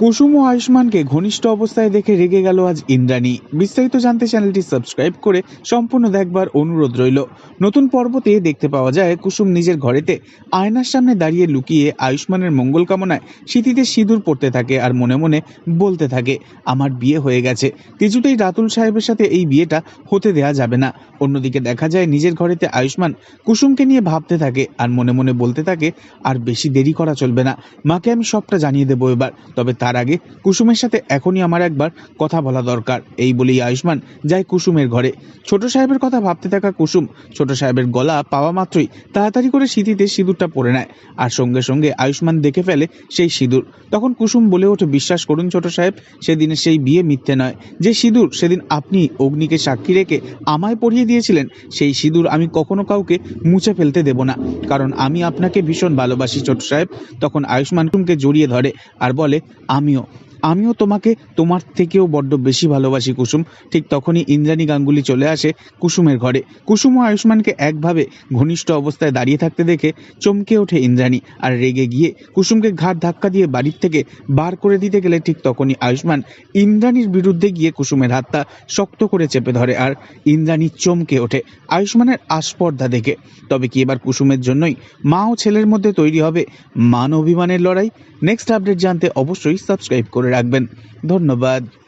কুসুম ও আয়ুষ্মানকে ঘনিষ্ঠ অবস্থায় দেখে রেগে গেল আজ ইন্দ্রাণী। বিস্তারিত জানতে চ্যানেলটি সাবস্ক্রাইব করে সম্পূর্ণ দেখবার অনুরোধ রইল। নতুন পর্বতে দেখতে পাওয়া যায়, কুসুম নিজের ঘরেতে আয়নার সামনে দাঁড়িয়ে লুকিয়ে আয়ুষ্মানের মঙ্গল কামনায় স্মৃতিতে সিঁদুর পড়তে থাকে আর মনে মনে বলতে থাকে, আমার বিয়ে হয়ে গেছে। কিছুতেই রাতুল সাহেবের সাথে এই বিয়েটা হতে দেয়া যাবে না। অন্যদিকে দেখা যায়, নিজের ঘরেতে আয়ুষ্মান কুসুমকে নিয়ে ভাবতে থাকে আর মনে মনে বলতে থাকে, আর বেশি দেরি করা চলবে না। মাকে আমি সবটা জানিয়ে দেবো এবার। তবে তার আগে কুসুমের সাথে এখনই আমার একবার কথা বলা দরকার, এই বলেই আয়ুষ্মান যায় কুসুমের ঘরে। ছোট সাহেবের কথা ভাবতে থাকা কুসুম, ছোট সাহেবের গলা পাওয়া মাত্রই তাড়াতাড়ি করে সিঁথিতে সিঁদুরটা পরে নেয় আর সঙ্গে সঙ্গে আয়ুষ্মান দেখে ফেলে সেই সিঁদুর। তখন কুসুম বলে ওঠে, বিশ্বাস করুন ছোট সাহেব, সেদিনের সেই বিয়ে মিথ্যে নয়। যে সিঁদুর সেদিন আপনি অগ্নিকে সাক্ষী রেখে আমায় পরিয়ে দিয়েছিলেন, সেই সিঁদুর আমি কখনো কাউকে মুছে ফেলতে দেব না। কারণ আমি আপনাকে ভীষণ ভালোবাসি ছোট সাহেব। তখন আয়ুষ্মান কুমকে জড়িয়ে ধরে আর বলে আমিও আমিও তোমাকে তোমার থেকেও বড্ড বেশি ভালোবাসি, কুসুম। ঠিক তখনই ইন্দ্রাণী গাঙ্গুলি চলে আসে কুসুমের ঘরে। কুসুম ও আয়ুষ্মানকে একভাবে ঘনিষ্ঠ অবস্থায় দাঁড়িয়ে থাকতে দেখে চমকে ওঠে ইন্দ্রাণী আর রেগে গিয়ে কুসুমকে ঘাট ধাক্কা দিয়ে বাড়ির থেকে বার করে দিতে গেলে ঠিক তখনই আয়ুষ্মান ইন্দ্রাণীর বিরুদ্ধে গিয়ে কুসুমের হাতটা শক্ত করে চেপে ধরে আর ইন্দ্রাণী চমকে ওঠে আয়ুষ্মানের আস্পর্ধা দেখে। তবে কি এবার কুসুমের জন্যই মা ও ছেলের মধ্যে তৈরি হবে মান অভিমানের লড়াই? নেক্সট আপডেট জানতে অবশ্যই সাবস্ক্রাইব করে রাখবেন ধন্যবাদ